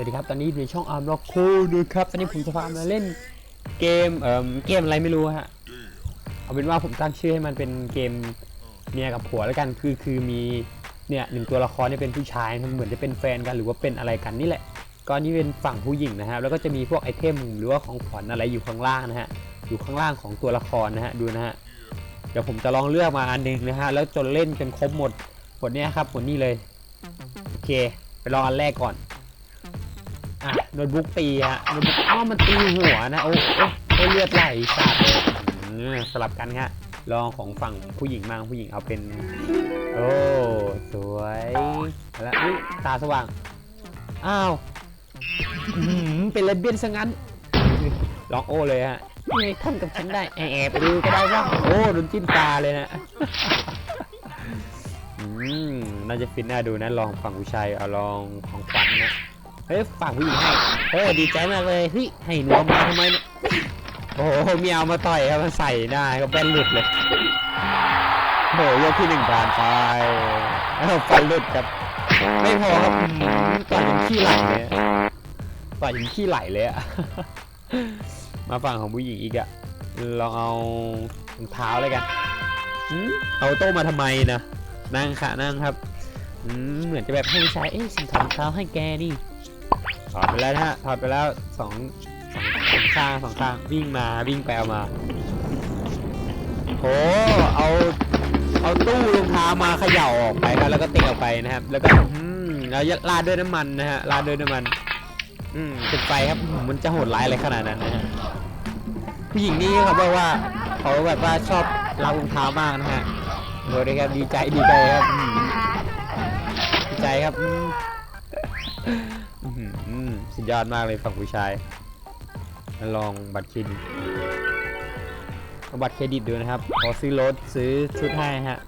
วัสดีครับตอนนี้อยู่ในช่องอาร์มล็อกโคนะครับตอนนี้ผมจะพามาเล่นเกมเอ่อเกมอะไรไม่รู้ฮะเอาเป็นว่าผมตั้งชื่อให้มันเป็นเกมเมียกับผัวแล้วกันคือคือมีเนี่ยหนึ่งตัวละครเนี่ยเป็นผู้ชายมันเหมือนจะเป็นแฟนกันหรือว่าเป็นอะไรกันนี่แหละก็อันนี่เป็นฝั่งผู้หญิงนะฮะแล้วก็จะมีพวกไอเทมหรือว่าของขวัญอะไรอยู่ข้างล่างนะฮะอยู่ข้างล่างของตัวละครนะฮะดูนะฮะเดี๋ยวผมจะลองเลือกมาอันหนึ่งนะฮะแล้วจนเล่นจนครบหมดหมดเนี้ยครับหมดนี่เลยโอเคไปลองอันแรกก่อน อะโน้ตบุ๊กตีฮะโน้ตบุ๊กอ้าวมันตีหัวนะ โอ้โอ้โอ้เลือดไหลสาดเลยอืมสลับกันฮะลองของฝั่งผู้หญิงบ้างผู้หญิงเอาเป็น โอ้สวยแล้วอุ๊ยตาสว่าง อ้าวอื้อหือเป็นเลดเบี้ยนซะงั้นลองโอ้เลยฮะนี่ท่านกับฉันได้แอบไปดูก็ได้ว่าโอ้โดนจิ้มตาเลยนะอืมน่าจะฟินน่าดูนะลองฝั่งผู้ชายเอาลองของขวัญนะ เฮ้ยฝั่งผู้หญิงให้เฮ้ยดีใจมากเลยเฮ้ยให้หนูเอามาทำไมเนี่ยโอ้โหมีเอามาต่อยครับมาใส่หน้ก็แป้นหลุดเลยโอ้โหยกที่หนึ่งผ่านไปเอ้าฟันหลุดครับ ไม่พอครับต่อยจนขี้ไหลเลยต่อยจนขี้ไหลเลยอะมาฝั่งของผู้หญิงอีกอะลองเอารองเท้าเลยกันอืมเอาโต้มาทำไมนะนั่งค่ะนั่งครับเหมือนจะแบบให้ผู้ชายเอ๊ะฉันถองเท้าให้แกนี่ ถอดไปแล้วนะฮะถอดไปแล้วสองสองข้างสองข้างวิ่งมาวิ่งไปเอามาโหเอาเอาตู้รองเท้ามาเขย่าออกไปครับแล้วก็ตีออกไปนะครับ แล้วก็อืมแล้วราดด้วยน้ำมันนะฮะราดด้วยน้ำมันอืมติดไฟครับมันจะโหดร้ายอะไรขนาดนั้นนะฮะผู้หญิงนี่เขาบอกว่าเขาแบบว่าชอบรักรองเท้ามากนะฮะโดยครับดีใจดีใจครับดีใจครับ สุดยอดมากเลยฝั่งผู้ชายมาลองบัตรเครดิตเอาบัตรเครดิตดูนะครับขอซื้อรถซื้อชุดให้ฮะ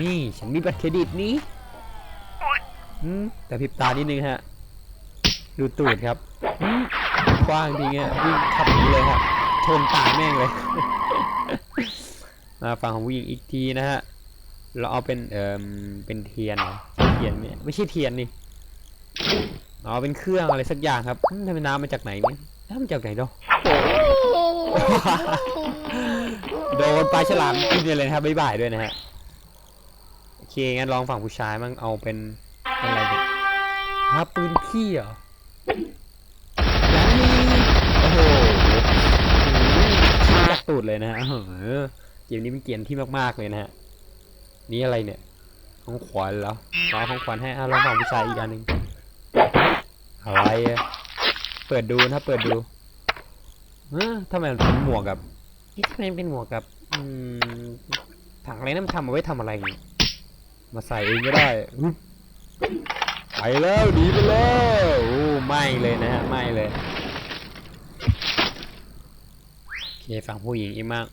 นี่ฉันมีบัตรเครดิตนี้อืมแต่พริบตานิดนึงฮะ ดูตูดครับอืมกว้างจริงอะวิ่งขับหนีเลยครับชนตาแม่งเลย มาฝั่งของผู้หญิงอีกทีนะฮะ เราเอาเป็นเอ่อเป็นเทียนเหรอเทียนเนี่ยไม่ใช่เทียนนี่ อ๋อเป็นเครื่องอะไรสักอย่างครับทำไมน้ำมาจากไหนเนี่ยน้ำมาจากไหนเนาะโดนปลาฉลามกินเลยนะครับบ๊ายบายด้วยนะฮะโอเคงั้นลองฝั่งผู้ชายมั่งเอาเป็นอะไรดีฮะปืนขี้เหรอแล้วนี่โอ้โหขี้จากตูดเลยนะฮะเกมนี้เป็นเกมที่มากๆเลยนะฮะนี่อะไรเนี่ยของขวัญเหรอรอของขวัญให้อะลองฝั่งผู้ชายอีกอันหนึ่ง อะไรอะเปิดดูนะเปิดดูเออทำไมมันเป็นหมวกกับเอ๊ะทำไมมันเป็นหมวกกับ อืมถังอะไรนั่นมันทำเอาไว้ทำอะไรมาใส่เองก็ได้อุ๊ยไปแล้วหนีไปแล้วโอ้ไม่เลยนะฮะไม่เลยโอเคฝั่งผู้หญิงอีกมาก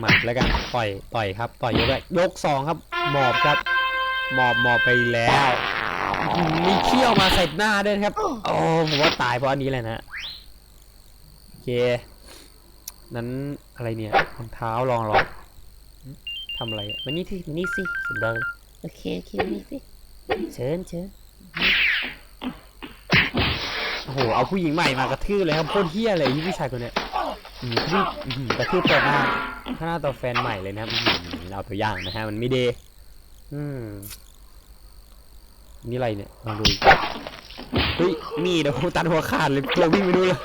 หมัดแล้วกันต่อยต่อยครับ ต่อยยกแรกยกสองครับหมอบครับหมอบหมอบไปแล้ว มมีเขี้ยวมาใส่หน้าด้วยนะครับ โอ้ผมว่าตายเพราะอันนี้แหละนะฮะโอเค นั้นอะไรเนี่ยรองเท้าลองลองทำอะไรอะมานี่สิมานี่สิสุดยอดเลยโอเคโอเคมานี่สิเชิญเชิญโอ้โหเอาผู้หญิงใหม่มากระทืบเลยครับโคตรเฮี้ยเลยที่ผู้ชายคนเนี้ยอืมกระทืบอื้อหือกระทืบต่อหน้าถ้าหน้าต่อแฟนใหม่เลยนะครับอื้อหือเอาตัวอย่างนะฮะมันไม่เดอืม นี่อะไรเนี่ยลองดูอีกเฮ้ยนี่เดี๋ยวผมตัดหัวขาดเลยเราวิ่งไปดูเลย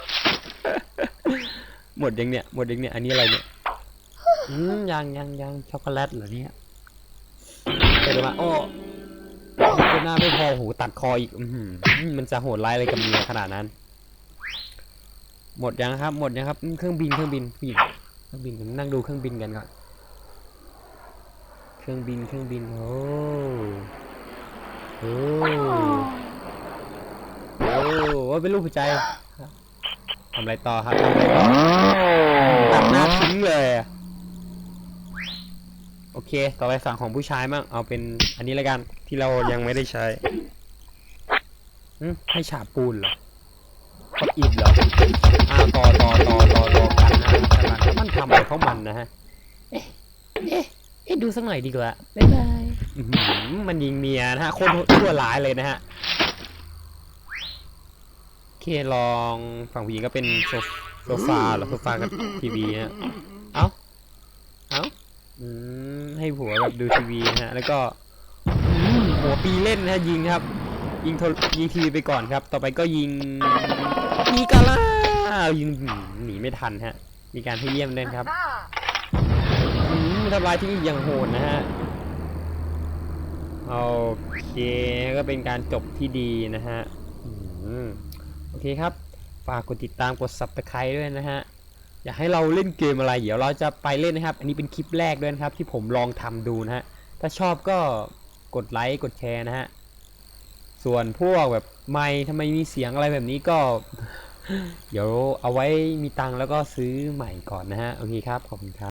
หมดยังเนี่ยหมดยังเนี่ยอันนี้อะไรเนี่ยอืมยังยังยังช็อกโกแลตเหรอเนี่ยเดี๋ยวมาโอ้เป็นหน้าไม่พอหูตัดคออีกอือหือมันจะโหดร้ายอะไรกับเมียขนาดนั้น หมดยังครับ หมดยังครับอืมเครื่องบินเครื่องบินพี่เครื่องบินผมนั่งดูเครื่องบินกันก่อนเครื่องบินเครื่องบินโอ้ โอ้โอ้ว่าเป็นรูปหัวใจทำอะไรต่อครับทำอะไรต่อตัดหน้าทิ้งเลยโอเค ต่อไปฝั่งของผู้ชายมั่งเอาเป็นอันนี้ล้วกันที่เรายังไม่ได้ใช้ให้ฉาบปูนเหรอก็อิฐเหรออ่าต่อต่อต่อต่อต่อกันนะครับกันมันทำอะไรเของมันนะฮะเอ๊ะเอ๊ะ เอ๊ะ ดูสักหน่อยดีกว่า บ๊ายบาย อื้อหือมันยิงเมียนะฮะโคตรชั่วร้ายเลยนะฮะเคลองฝั่งผู้หญิงก็เป็นโซฟโซฟาเหรอโซฟากับทีวีฮะเอ้าเอ้าอืมให้ผัวแบบดูทีวีนะฮะแล้วก็อืมหัวปีเล่นนะฮะยิงครับ ยิงโทรยิงทีวีไปก่อนครับ ต่อไปก็ยิงมีกาล่ายิงหนีไม่ทันฮะ มีการให้เยี่ยมด้วยครับ อืมทำลายที่นี่อย่างโหดนะฮะ โอเคก็เป็นการจบที่ดีนะฮะโอเคครับ ฝากกดติดตามกด subscribe ด้วยนะฮะ อยากให้เราเล่นเกมอะไร เดี๋ยวเราจะไปเล่นนะครับ อันนี้เป็นคลิปแรกด้วยนะครับ ที่ผมลองทำดูนะฮะ ถ้าชอบก็กดไลค์กดแชร์นะฮะ ส่วนพวกแบบไม่ทำไมมีเสียงอะไรแบบนี้ก็ เดี๋ยวเอาไว้มีตังแล้วก็ซื้อใหม่ก่อนนะฮะ โอเคครับ ขอบคุณครับ